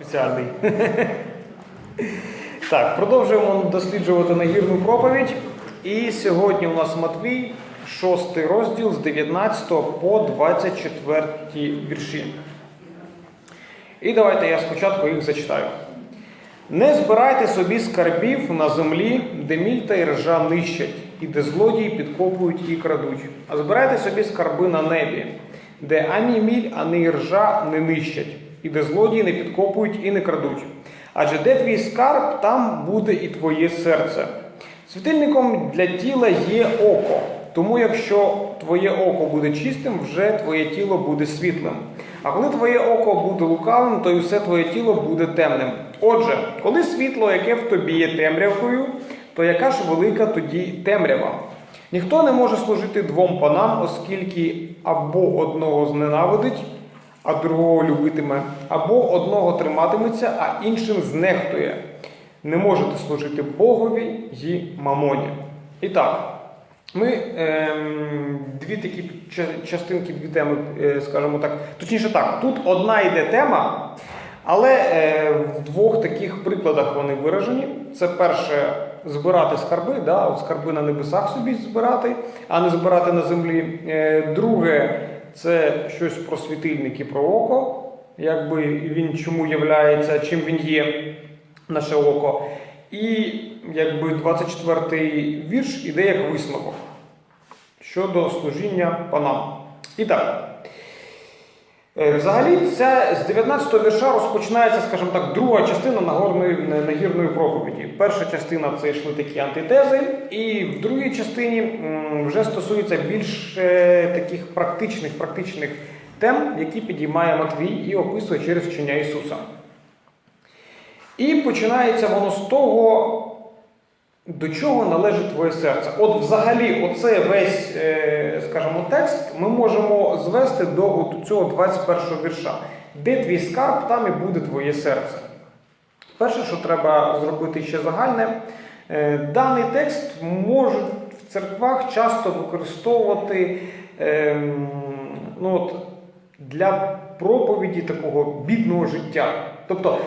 Спеціальний. Так, продовжуємо досліджувати нагірну проповідь. І сьогодні у нас Матвій, 6 розділ з 19 по 24 вірші. І давайте я спочатку їх зачитаю. Не збирайте собі скарбів на землі, де міль та й ржа нищать, і де злодії підкопують і крадуть. А збирайте собі скарби на небі, де ані міль, ані ржа не нищать, і де злодії не підкопують і не крадуть. Адже де твій скарб, там буде і твоє серце. Світильником для тіла є око. Тому якщо твоє око буде чистим, вже твоє тіло буде світлим. А коли твоє око буде лукавим, то й усе твоє тіло буде темним. Отже, коли світло, яке в тобі є темрявкою, то яка ж велика тоді темрява? Ніхто не може служити двом панам, оскільки або одного зненавидить, а другого любитиме, або одного триматиметься, а іншим знехтує. Не можете служити Богові й мамоні. І так, ми ем, дві такі частинки, дві теми, е, скажімо так. Точніше так, тут одна йде тема, але е, в двох таких прикладах вони виражені. Це перше збирати скарби, да, от скарби на небесах собі збирати, а не збирати на землі. Е, друге, це щось про світильник і про око, якби він чому являється, чим він є, наше око. І якби 24-й вірш іде як висновок щодо служіння панам. І так. Е, Взагалі, ця з 19 вірша розпочинається, скажімо так, друга частина нагорної нагірної проповіді. Перша частина це йшли такі антитези, і в другій частині вже стосується більш таких практичних практичних тем, які підіймає Матвій і описує через вчення Ісуса. І починається воно з того, до чого належить твоє серце. От взагалі, оце весь, е, скажімо, текст ми можемо звести до от цього 21 вірша. Де твій скарб, там і буде твоє серце. Перше, що треба зробити ще загальне, е, даний текст можуть в церквах часто використовувати ем, ну, от, для проповіді такого бідного життя. Тобто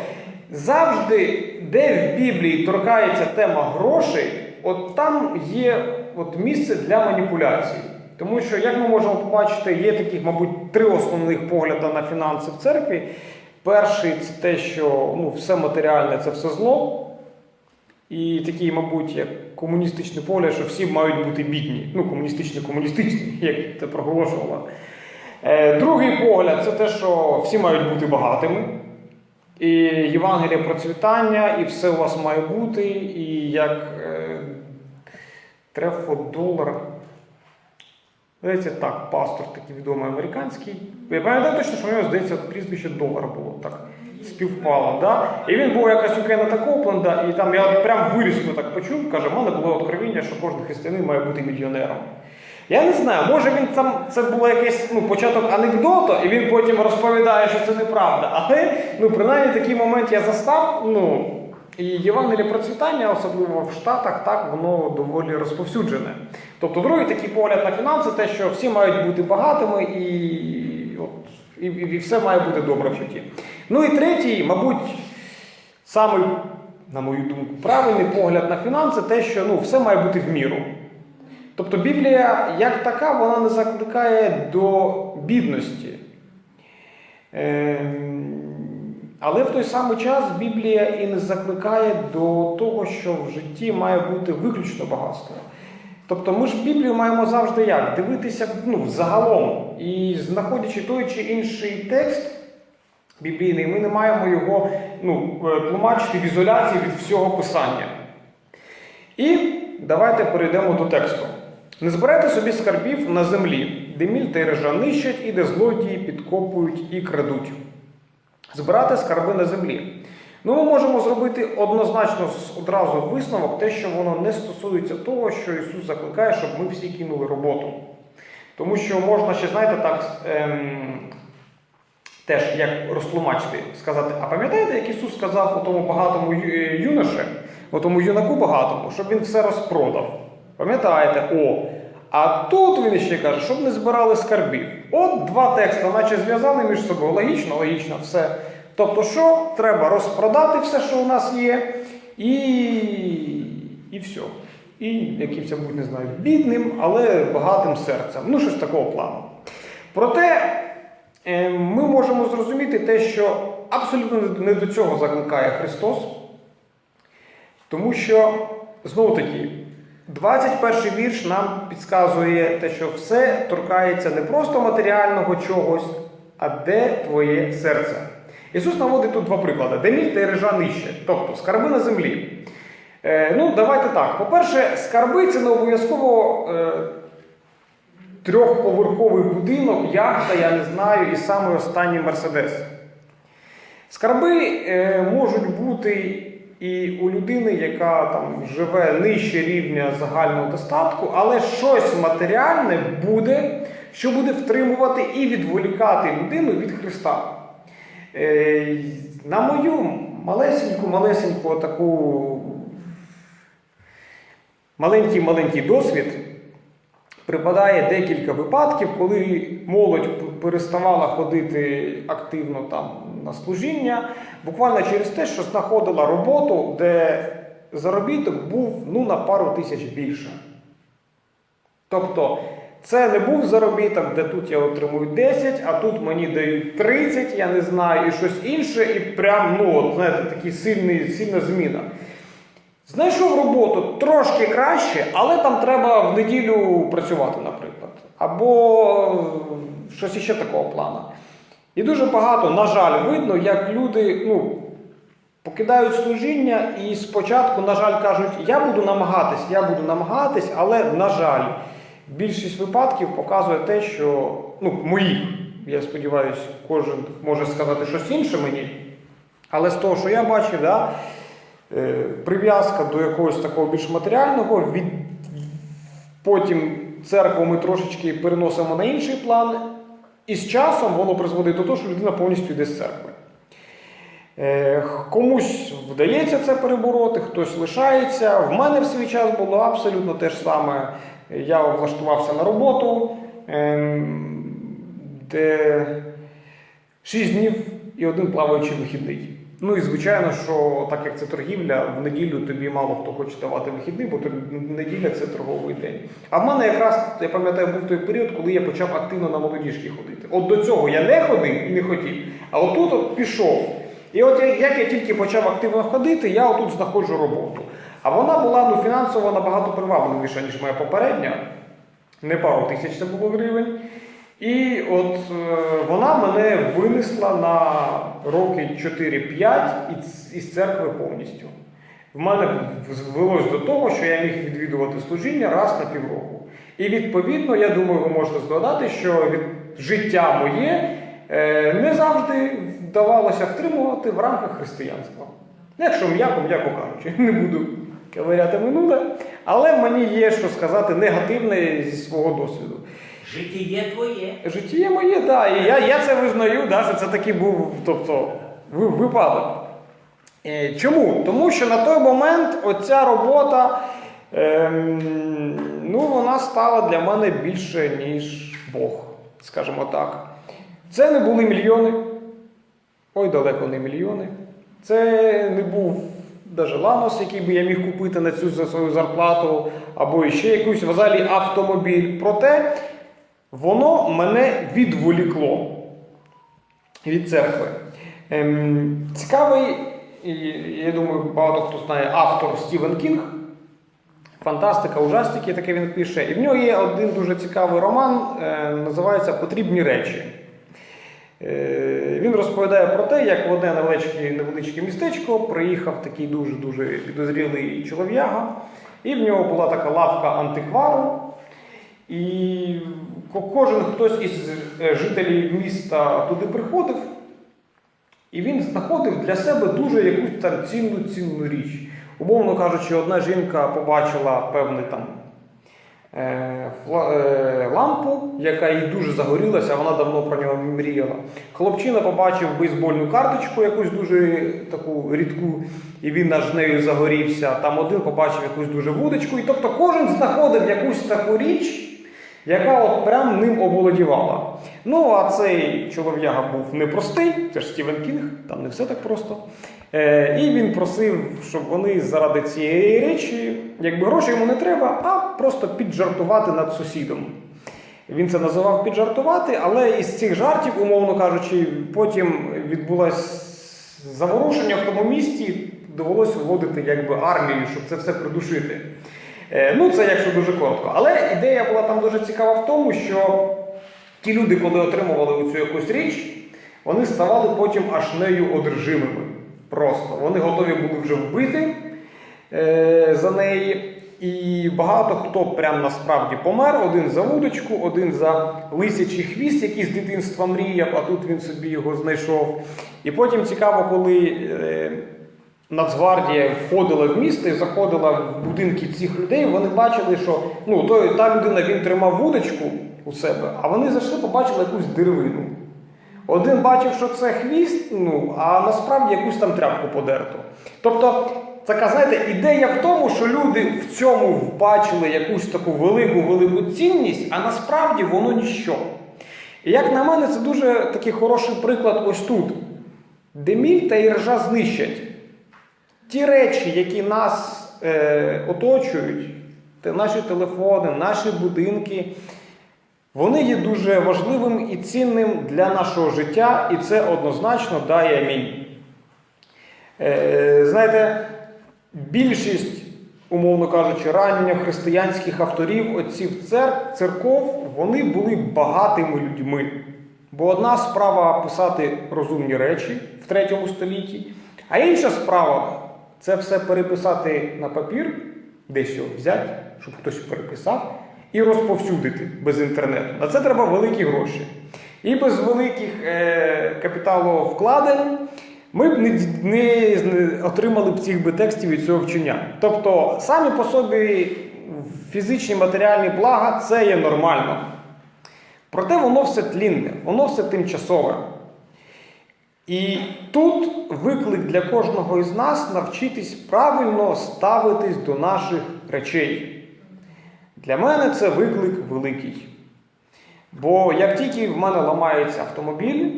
завжди, де в Біблії торкається тема грошей, от там є от місце для маніпуляцій. Тому що, як ми можемо побачити, є таких, мабуть, три основних погляди на фінанси в церкві. Перший це те, що ну, все матеріальне це все зло. І такий, мабуть, як комуністичний погляд, що всі мають бути бідні. Ну, комуністично-комуністичні, як це проголошувало. Е, Другий погляд це те, що всі мають бути багатими. І Євангеліє процвітання, і все у вас має бути, і як е, Трефо долар. Здається, так, пастор такий відомий американський. Я пам'ятаю точно, що в нього, здається, прізвище долар було так співпало. Да? І він був якась у Кеннета Копленда, і там я прям вирізко так почув, каже, в мене було откровіння, що кожен християнин має бути мільйонером. Я не знаю, може він там це було якийсь ну, початок анекдоту, і він потім розповідає, що це неправда. Але ну, принаймні такий момент я застав. Ну, і Євангеліє процвітання, особливо в Штатах, так воно доволі розповсюджене. Тобто, другий такий погляд на фінанси, те, що всі мають бути багатими і, от, і, і все має бути добре в житті. Ну і третій, мабуть, самий, на мою думку, правильний погляд на фінанси, те, що ну, все має бути в міру. Тобто Біблія як така, вона не закликає до бідності. Ем, Але в той самий час Біблія і не закликає до того, що в житті має бути виключно багатство. Тобто ми ж Біблію маємо завжди як? Дивитися ну, загалом. І знаходячи той чи інший текст біблійний, ми не маємо його ну, е, тлумачити в ізоляції від всього писання. І давайте перейдемо до тексту. Не збирайте собі скарбів на землі, де міль та й нищать, і де злодії підкопують і крадуть. Збирати скарби на землі. Ну, ми можемо зробити однозначно одразу висновок, те, що воно не стосується того, що Ісус закликає, щоб ми всі кинули роботу. Тому що можна ще, знаєте, так ем, теж як розтлумачити, сказати, а пам'ятаєте, як Ісус сказав у тому багатому е, юноше, у тому юнаку багатому, щоб він все розпродав? Пам'ятаєте? О. А тут він ще каже, щоб не збирали скарбів. От два тексти, наче зв'язані між собою. Логічно, логічно, все. Тобто, що треба розпродати все, що у нас є, і, і все. І якимось будь не знаю, бідним, але багатим серцем. Ну, щось такого плану. Проте е, ми можемо зрозуміти те, що абсолютно не до цього закликає Христос. Тому що, знову таки, 21 вірш нам підказує те, що все торкається не просто матеріального чогось, а де твоє серце. Ісус наводить тут два приклади: Деміль та режа нижче, тобто скарби на землі. Е, ну, давайте так. По-перше, скарби це не обов'язково е, трьохповерховий будинок, яхта, я не знаю, і саме останній Мерседес. Скарби е, можуть бути і у людини, яка там живе нижче рівня загального достатку, але щось матеріальне буде, що буде втримувати і відволікати людину від Христа. Е, на мою малесеньку, малесеньку таку маленький-маленький досвід припадає декілька випадків, коли молодь переставала ходити активно там на служіння, буквально через те, що знаходила роботу, де заробіток був ну, на пару тисяч більше. Тобто, це не був заробіток, де тут я отримую 10, а тут мені дають 30, я не знаю, і щось інше, і прям, ну, от, знаєте, такий сильний, сильна зміна. Знайшов роботу трошки краще, але там треба в неділю працювати, наприклад. Або щось іще такого плану. І дуже багато, на жаль, видно, як люди ну, покидають служіння і спочатку, на жаль, кажуть, я буду намагатись, я буду намагатись, але, на жаль, більшість випадків показує те, що ну, моїх, я сподіваюся, кожен може сказати щось інше мені. Але з того, що я бачив, да, прив'язка до якогось такого більш матеріального, від... потім церкву ми трошечки переносимо на інший план, і з часом воно призводить до того, що людина повністю йде з церкви. Е, Комусь вдається це перебороти, хтось лишається. В мене в свій час було абсолютно те ж саме. Я влаштувався на роботу, ем, де 6 днів і один плаваючий вихідний. Ну і звичайно, що так як це торгівля, в неділю тобі мало хто хоче давати вихідний, бо тобі неділя це торговий день. А в мене якраз, я пам'ятаю, був той період, коли я почав активно на молодіжки ходити. От до цього я не ходив і не хотів, а отут от пішов. І от як я тільки почав активно ходити, я отут знаходжу роботу. А вона була ну, фінансово набагато привабливіша, ніж моя попередня. Не пару тисяч це було гривень. І от е, вона мене винесла на роки 4-5 із, церкви повністю. В мене звелось до того, що я міг відвідувати служіння раз на півроку. І відповідно, я думаю, ви можете згадати, що від життя моє е, не завжди вдавалося втримувати в рамках християнства. Ну, Якщо м'яко, м'яко кажучи, не буду ковиряти минуле, але мені є що сказати негативне зі свого досвіду. Життя твоє. Життя моє, так. Да, і я, я це визнаю, да, що це такий був тобто, випадок. Е, Чому? Тому що на той момент оця робота ем, ну, вона стала для мене більше, ніж Бог, скажімо так. Це не були мільйони. Ой, далеко не мільйони. Це не був навіть Ланос, який би я міг купити на цю свою зарплату, або ще якийсь взагалі автомобіль. Проте воно мене відволікло від церкви. Ем, цікавий, я думаю, багато хто знає автор Стівен Кінг. Фантастика, ужастики, таке він пише. І в нього є один дуже цікавий роман, е, називається Потрібні речі. Е, Він розповідає про те, як в одне невеличке, невеличке містечко приїхав такий дуже-дуже підозрілий чолов'яга, і в нього була така лавка антиквару. І кожен хтось із е, жителів міста туди приходив, і він знаходив для себе дуже якусь там цінну цінну річ. Умовно кажучи, одна жінка побачила певний там е, е, лампу, яка їй дуже загорілася, вона давно про нього мріяла. Хлопчина побачив бейсбольну карточку, якусь дуже таку рідку, і він аж нею загорівся. Там один побачив якусь дуже вудочку. І тобто кожен знаходив якусь таку річ, яка от прям ним оволодівала. Ну, а цей чолов'яга був непростий, це ж Стівен Кінг, там не все так просто. Е, і він просив, щоб вони заради цієї речі, якби грошей йому не треба, а просто піджартувати над сусідом. Він це називав піджартувати, але із цих жартів, умовно кажучи, потім відбулось заворушення в тому місті, довелося вводити якби армію, щоб це все придушити. Е, Ну, це якщо дуже коротко. Але ідея була там дуже цікава в тому, що ті люди, коли отримували цю якусь річ, вони ставали потім аж нею одержимими. Просто вони готові були вже вбити е, за неї. І багато хто прям насправді помер. Один за вудочку, один за лисячий хвіст, який з дитинства мріяв, а тут він собі його знайшов. І потім цікаво, коли е, Нацгвардія входила в місто і заходила в будинки цих людей, вони бачили, що ну, той, та людина він тримав вудочку у себе, а вони зайшли, побачили якусь деревину. Один бачив, що це хвіст, ну, а насправді якусь там тряпку подерту. Тобто, така, знаєте, ідея в тому, що люди в цьому бачили якусь таку велику велику цінність, а насправді воно ніщо. І як на мене, це дуже такий хороший приклад ось тут. Де міль та іржа знищать. Ті речі, які нас е, оточують, наші телефони, наші будинки, вони є дуже важливим і цінним для нашого життя, і це однозначно дає амінь. Е, знаєте, більшість, умовно кажучи, ранньо християнських авторів, отців цер, церков, вони були багатими людьми. Бо одна справа писати розумні речі в третьому столітті, а інша справа це все переписати на папір, його взяти, щоб хтось переписав, і розповсюдити без інтернету. На це треба великі гроші. І без великих е, капіталовкладень ми б не, не, отримали б цих би текстів і цього вчення. Тобто, самі по собі фізичні матеріальні блага це є нормально. Проте воно все тлінне, воно все тимчасове. І тут виклик для кожного із нас навчитись правильно ставитись до наших речей. Для мене це виклик великий. Бо як тільки в мене ламається автомобіль,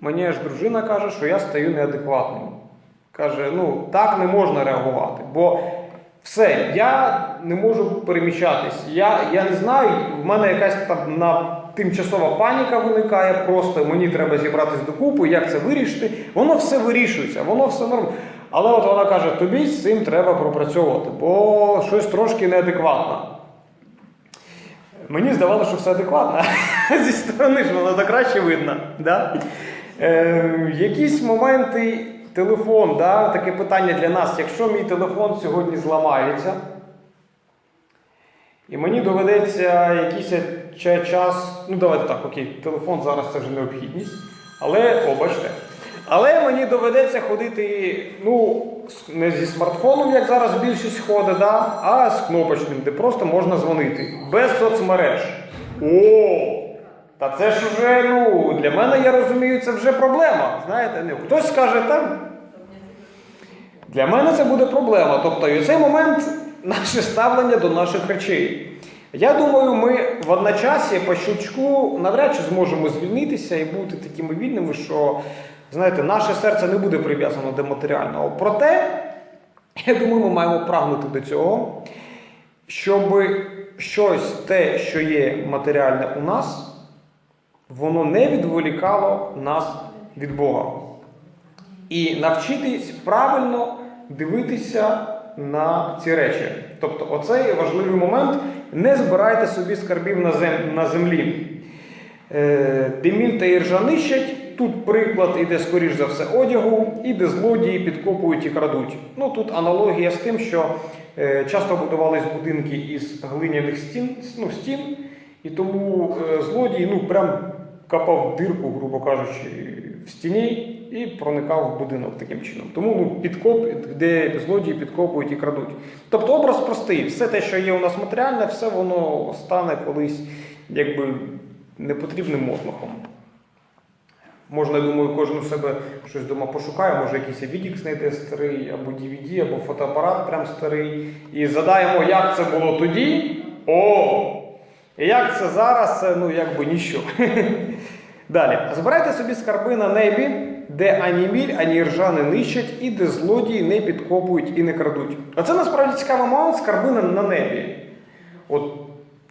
мені аж дружина каже, що я стаю неадекватним. Каже, ну так не можна реагувати. Бо все, я не можу переміщатись. Я, я не знаю, в мене якась там на тимчасова паніка виникає, просто мені треба зібратись докупи, як це вирішити. Воно все вирішується, воно все нормально. Але от вона каже, тобі з цим треба пропрацьовувати, бо щось трошки неадекватно. Мені здавалося, що все адекватно. Зі сторони ж воно так краще видно. Да? Е, якісь моменти, телефон, да? таке питання для нас. Якщо мій телефон сьогодні зламається, і мені доведеться якийсь час, ну давайте так, окей, телефон зараз це вже необхідність, але, о, бачите, але мені доведеться ходити, ну, не зі смартфоном, як зараз більшість ходить, да, а з кнопочним, де просто можна дзвонити, без соцмереж. О! Та це ж вже, ну, для мене, я розумію, це вже проблема. Знаєте, ну, хтось скаже, там. Для мене це буде проблема. Тобто, і в цей момент наше ставлення до наших речей. Я думаю, ми в одночасі по щелчку навряд чи зможемо звільнитися і бути такими вільними, що знаєте, наше серце не буде прив'язано до матеріального. Проте, я думаю, ми маємо прагнути до цього, щоб щось те, що є матеріальне у нас, воно не відволікало нас від Бога і навчитись правильно дивитися на ці речі. Тобто, оцей важливий момент: не збирайте собі скарбів на, зем, на землі. Е, Деміль та іржа нищать. Тут приклад іде, скоріш за все, одягу, і де злодії підкопують і крадуть. Ну тут аналогія з тим, що е, часто будувались будинки із глиняних стін, ну, стін, і тому е, злодій ну, прям копав дирку, грубо кажучи, в стіні і проникав в будинок таким чином. Тому ну, підкоп, де злодії підкопують і крадуть. Тобто образ простий, все те, що є у нас матеріальне, все воно стане колись якби непотрібним мотлохом. Можна, я думаю, кожен у себе щось вдома пошукає, може якийсь відік знайде старий, або DVD, або фотоапарат прям старий. І задаємо, як це було тоді. О! І як це зараз, ну якби ніщо. Далі. Збирайте собі скарби на небі, де ані міль, ані ржа не нищать, і де злодії не підкопують і не крадуть. А це насправді цікавий момент скарби на, небі. От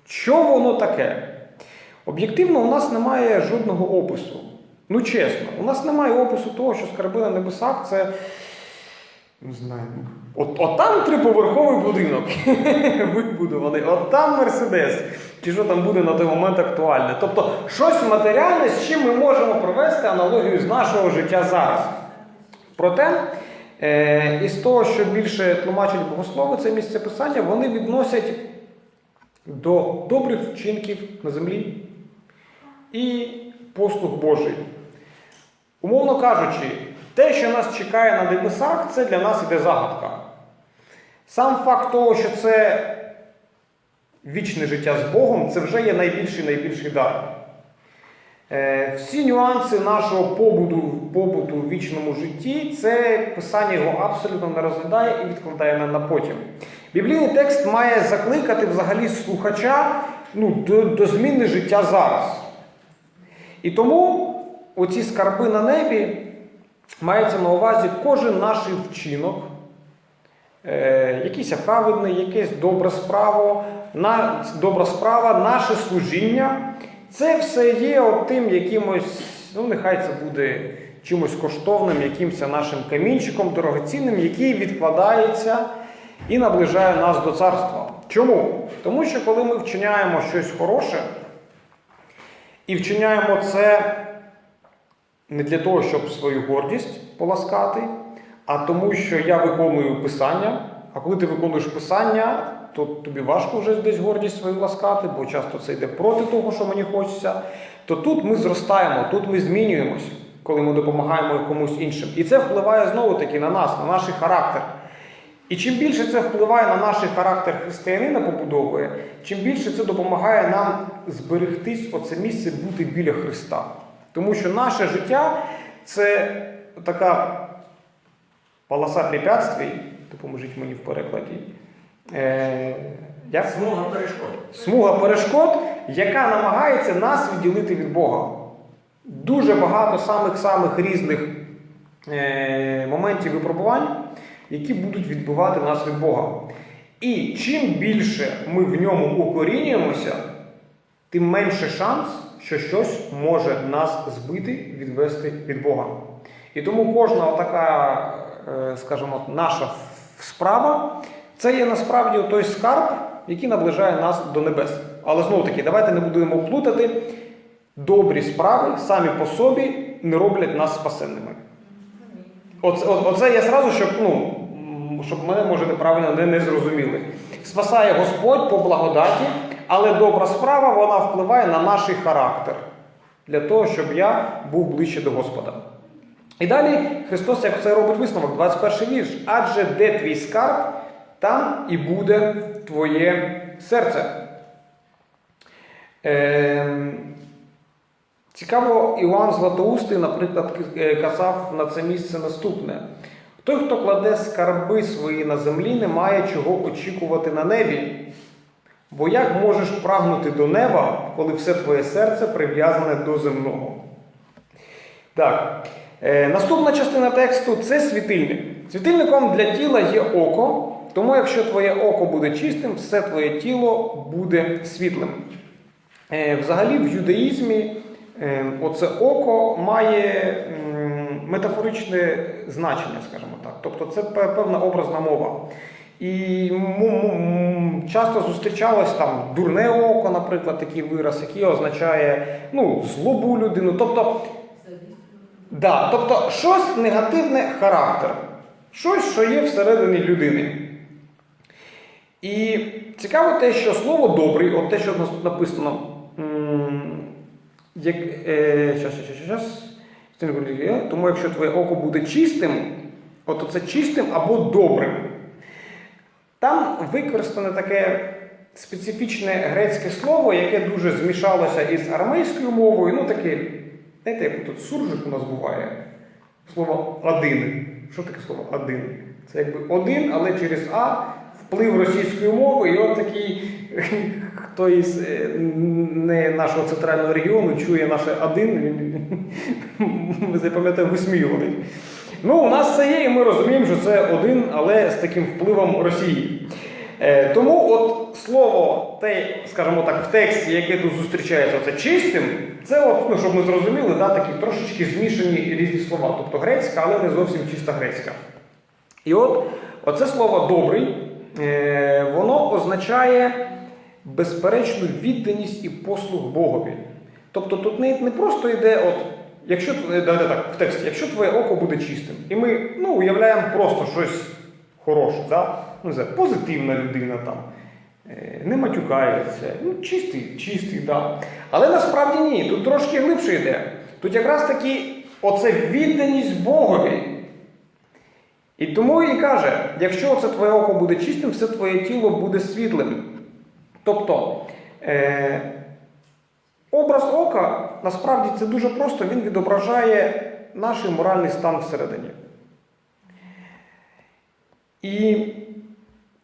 що воно таке? Об'єктивно, у нас немає жодного опису. Ну чесно, у нас немає опису того, що скарби на небесах це. Не знаю. От, от там триповерховий будинок вибудований, от там Мерседес. Чи що там буде на той момент актуальне? Тобто щось матеріальне, з чим ми можемо провести аналогію з нашого життя зараз. Проте, е, із того, що більше тлумачать богослови, це місце писання, вони відносять до добрих вчинків на землі і послуг Божий. Умовно кажучи, те, що нас чекає на небесах, це для нас іде загадка. Сам факт того, що це вічне життя з Богом, це вже є найбільший найбільший дар. Е, Всі нюанси нашого побуту, побуту в вічному житті, це писання його абсолютно не розглядає і відкладає на, потім. Біблійний текст має закликати взагалі слухача ну, до, до зміни життя зараз. І тому оці скарби на небі мається на увазі кожен наш вчинок, якийсь праведний, якась добра справа, на, добра справа, наше служіння. Це все є от тим якимось, ну нехай це буде чимось коштовним, якимось нашим камінчиком дорогоцінним, який відкладається і наближає нас до царства. Чому? Тому що коли ми вчиняємо щось хороше, і вчиняємо це не для того, щоб свою гордість поласкати, а тому, що я виконую писання. А коли ти виконуєш писання, то тобі важко вже десь гордість свою ласкати, бо часто це йде проти того, що мені хочеться. То тут ми зростаємо, тут ми змінюємось, коли ми допомагаємо комусь іншим. І це впливає знову таки на нас, на наш характер. І чим більше це впливає на наш характер християнина побудовує, чим більше це допомагає нам зберегтись оце місце бути біля Христа. Тому що наше життя це така полоса препятствий, допоможіть мені в перекладі. Е, як? Смуга перешкод. Смуга перешкод, яка намагається нас відділити від Бога. Дуже багато самих-самих різних е, моментів випробувань, які будуть відбивати нас від Бога. І чим більше ми в ньому укорінюємося, тим менше шанс, що щось може нас збити, відвести від Бога. І тому кожна така, скажімо, наша справа це є насправді той скарб, який наближає нас до небес. Але знову таки, давайте не будемо плутати. Добрі справи самі по собі не роблять нас спасенними. Оце, о- оце я зразу, щоб, ну, щоб мене може неправильно не, не зрозуміли. Спасає Господь по благодаті, але добра справа вона впливає на наш характер для того, щоб я був ближче до Господа. І далі Христос як це робить висновок, 21 вірш. Адже де твій скарб, там і буде твоє серце. Ем, Цікаво, Іоанн Златоустий, наприклад, е, казав на це місце наступне: той, хто кладе скарби свої на землі, не має чого очікувати на небі. Бо як можеш прагнути до неба, коли все твоє серце прив'язане до земного? Так. Е, наступна частина тексту це світильник. Світильником для тіла є око, тому якщо твоє око буде чистим, все твоє тіло буде світлим. Е, взагалі в юдаїзмі е, оце око має метафоричне значення, скажімо так. Тобто це певна образна мова. І часто зустрічалось там дурне око, наприклад, такий вираз, який означає ну, злобу людину. Тобто, да, тобто щось негативне характер, щось, що є всередині людини. І цікаво те, що слово добрий, от те, що у нас написано, як, е, щас, щас, щас, щас, тому якщо твоє око буде чистим, от це чистим або добрим. Там використане таке специфічне грецьке слово, яке дуже змішалося із арамейською мовою. Ну таке, знаєте, як тут суржик у нас буває. Слово один. Що таке слово один? Це якби один, але через А вплив російської мови, і от такий хто із е, не нашого центрального регіону чує наше один, ми запам'ятаємо висміюваний. Ну, у нас це є, і ми розуміємо, що це один, але з таким впливом Росії. Е, тому от слово, те, скажімо так, в тексті, яке тут зустрічається, це чистим, це, от, ну, щоб ми зрозуміли, да, такі трошечки змішані різні слова. Тобто грецька, але не зовсім чиста грецька. І от оце слово добрий, е, воно означає безперечну відданість і послуг Богові. Тобто тут не, не просто йде, от, якщо так, в тексті, якщо твоє око буде чистим, і ми ну, уявляємо просто щось хороше, да? ну, знаю, позитивна людина там. е, Не матюкається, ну, чистий, чистий, да. Але насправді ні, тут трошки глибше йде. Тут якраз таки оце відданість Богові. І тому і каже: якщо це твоє око буде чистим, все твоє тіло буде світлим. Тобто е, образ ока насправді це дуже просто, він відображає наш моральний стан всередині. І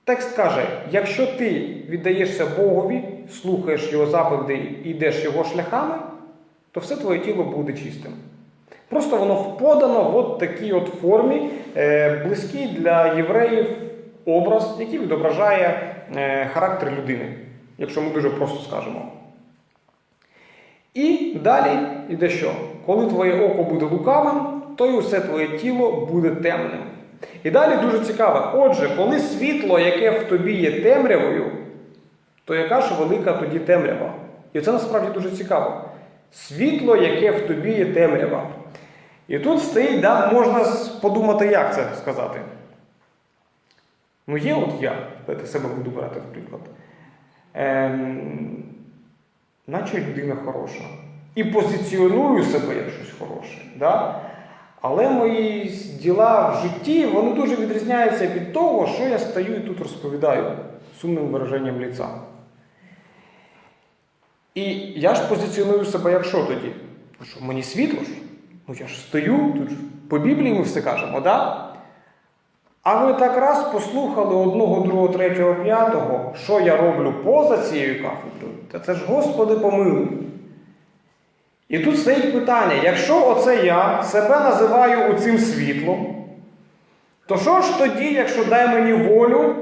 текст каже: якщо ти віддаєшся Богові, слухаєш його заповіді і йдеш його шляхами, то все твоє тіло буде чистим. Просто воно подано в такій от формі, е, близький для євреїв образ, який відображає е, характер людини, якщо ми дуже просто скажемо. І далі йде що? Коли твоє око буде лукавим, то й усе твоє тіло буде темним. І далі дуже цікаво. Отже, коли світло, яке в тобі є темрявою, то яка ж велика тоді темрява? І це насправді дуже цікаво. Світло, яке в тобі є темрява. І тут стоїть, да, можна подумати, як це сказати. Ну, є от я, давайте себе буду брати, наприклад. Ем, наче людина хороша. І позиціоную себе як щось хороше. Да? Але мої діла в житті вони дуже відрізняються від того, що я стою і тут розповідаю сумним вираженням ліца. І я ж позиціоную себе як що тоді? Ну Що мені світло ж? Ну я ж стою, тут ж по Біблії ми все кажемо, да? А ви так раз послухали одного, другого, третього, п'ятого, що я роблю поза цією кафедрою? Та це ж Господи помилуй. І тут стоїть питання: якщо оце я себе називаю оцим світлом, то що ж тоді, якщо дай мені волю,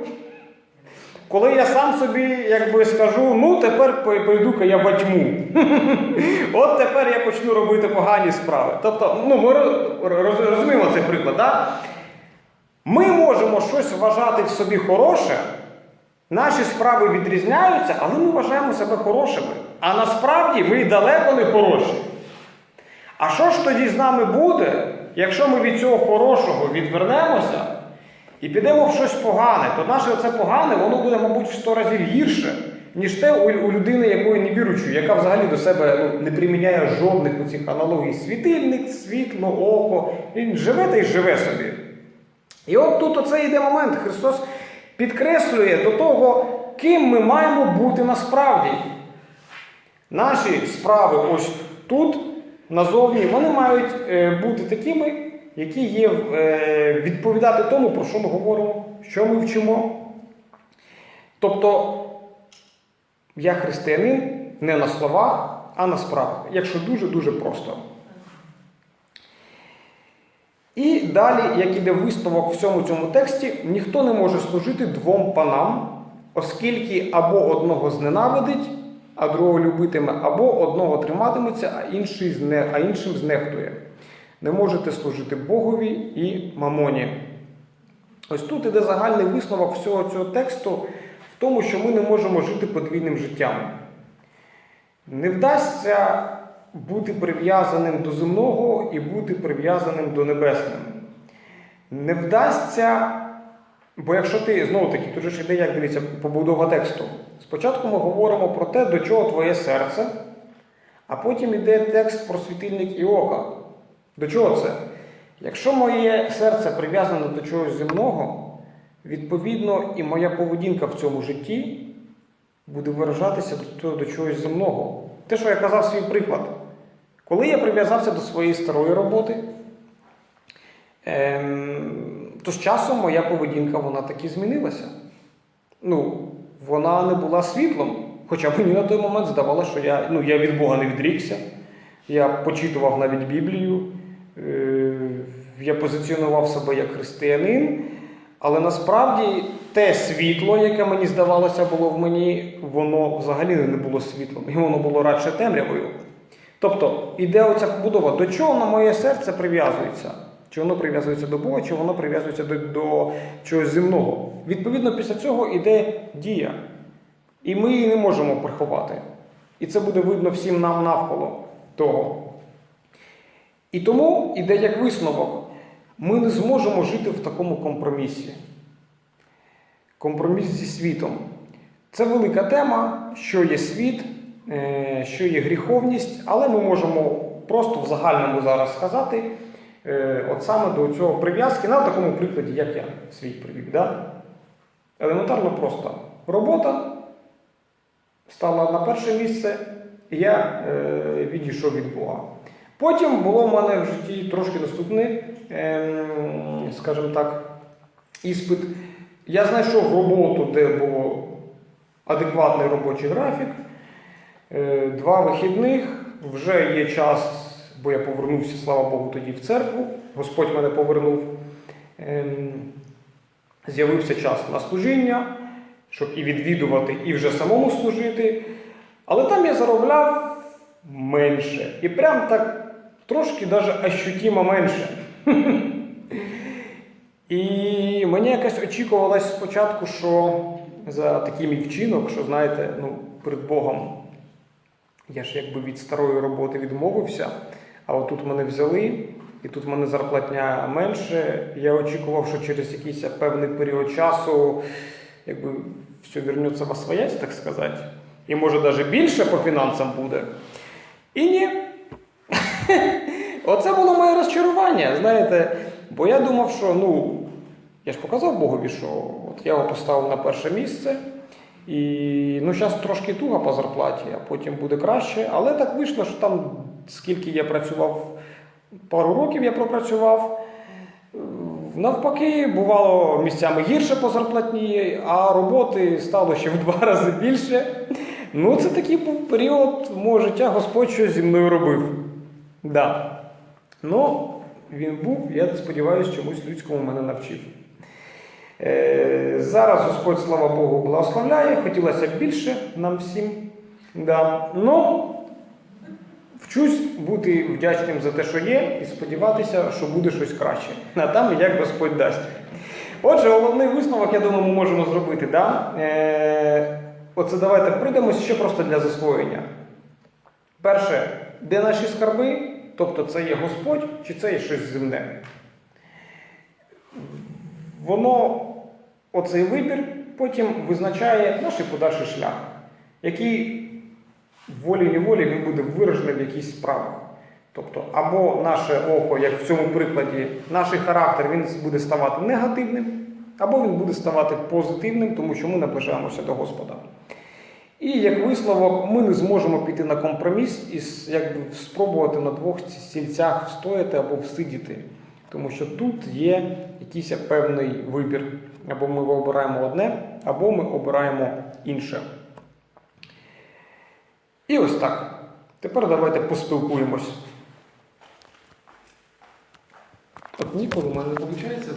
коли я сам собі якби скажу, ну тепер пойду-ка я во тьму. От тепер я почну робити погані справи. Тобто, ну, ми роз- роз- розуміємо цей приклад, так? Ми можемо щось вважати в собі хороше, наші справи відрізняються, але ми вважаємо себе хорошими. А насправді ми далеко не хороші. А що ж тоді з нами буде, якщо ми від цього хорошого відвернемося і підемо в щось погане, то наше це погане, воно буде, мабуть, в сто разів гірше, ніж те у, у людини, якої не віруючої, яка взагалі до себе ну, не приміняє жодних оцих аналогій. Світильник, світло, око. Він живе та й живе собі. І от тут оце йде момент. Христос підкреслює до того, ким ми маємо бути насправді. Наші справи ось тут, назовні, вони мають е, бути такими, які є е, відповідати тому, про що ми говоримо, що ми вчимо. Тобто, я християнин не на словах, а на справах, якщо дуже-дуже просто. І далі, як іде висновок в всьому цьому тексті, ніхто не може служити двом панам, оскільки або одного зненавидить, а другого любитиме, або одного триматиметься, а, інший зне, а іншим знехтує. Не можете служити Богові і мамоні. Ось тут іде загальний висновок всього цього тексту в тому, що ми не можемо жити подвійним життям. Не вдасться бути прив'язаним до земного і бути прив'язаним до небесним. Не вдасться, бо якщо ти, знову таки, тут ж іде, як дивіться, побудова тексту. Спочатку ми говоримо про те, до чого твоє серце, а потім йде текст про світильник і ока. До чого це? Якщо моє серце прив'язане до чогось земного, відповідно, і моя поведінка в цьому житті буде виражатися до чогось земного. Те, що я казав свій приклад. Коли я прив'язався до своєї старої роботи, ем, то з часом моя поведінка вона таки змінилася. ну, вона не була світлом. Хоча мені на той момент здавалося, що я, ну, я від Бога не відрікся. Я почитував навіть Біблію, е, я позиціонував себе як християнин, але насправді те світло, яке мені здавалося було в мені, воно взагалі не було світлом, і воно було радше темрявою. Тобто, іде оця побудова, до чого на моє серце прив'язується? Чи воно прив'язується до Бога, чи воно прив'язується до, до чогось земного. Відповідно, після цього йде дія. І ми її не можемо приховати. І це буде видно всім нам навколо того. І тому іде як висновок. Ми не зможемо жити в такому компромісі. Компроміс зі світом. Це велика тема, що є світ, що є гріховність, але ми можемо просто в загальному зараз сказати, е, от саме до цього прив'язки, на такому прикладі, як я свій привів. Да? Елементарно просто. Робота стала на перше місце, і я е, відійшов від Бога. Потім було в мене в житті трошки наступний, ем, скажімо так, іспит. Я знайшов роботу, де було адекватний робочий графік, е, два вихідних, вже є час, бо я повернувся, слава Богу, тоді в церкву. Господь мене повернув. Ем, З'явився час на служіння, щоб і відвідувати, і вже самому служити. Але там я заробляв менше. І прям так трошки навіть ощутимо менше. І мені якось очікувалось спочатку, що за такий мій вчинок, що знаєте, ну, перед Богом я ж якби від старої роботи відмовився, а отут мене взяли, і тут мене зарплатня менше. Я очікував, що через якийсь певний період часу якби все вернеться во своясь, так сказати. І може навіть більше по фінансам буде. І ні. Оце було моє розчарування, знаєте. Бо я думав, що ну, я ж показав Богові, що от я його поставив на перше місце. І ну, зараз трошки туга по зарплаті, а потім буде краще. Але так вийшло, що там, скільки я працював, пару років я пропрацював. Е, Навпаки, бувало місцями гірше по зарплатні, а роботи стало ще в два рази більше. Ну, це такий був період мого життя, Господь щось зі мною робив. Да. Ну, він був, я сподіваюся, чомусь людському мене навчив. Е, зараз Господь, слава Богу, благословляє. Хотілося б більше нам всім. Да. Ну, вчусь бути вдячним за те, що є, і сподіватися, що буде щось краще. А там як Господь дасть. Отже, головний висновок, я думаю, ми можемо зробити. Да? Е, оце давайте прийдемось ще просто для засвоєння. Перше, де наші скарби? Тобто це є Господь чи це є щось земне? Воно, оцей вибір, потім визначає наш подальший шлях, який волі-неволі він буде виражений в якійсь справах. Тобто, або наше око, як в цьому прикладі, наш характер він буде ставати негативним, або він буде ставати позитивним, тому що ми наближаємося до Господа. І як висновок, ми не зможемо піти на компроміс і якби спробувати на двох стільцях встояти або всидіти. Тому що тут є якийсь певний вибір. Або ми обираємо одне, або ми обираємо інше. І ось так. Тепер давайте поспілкуємось. От ніколи в мене не виходить.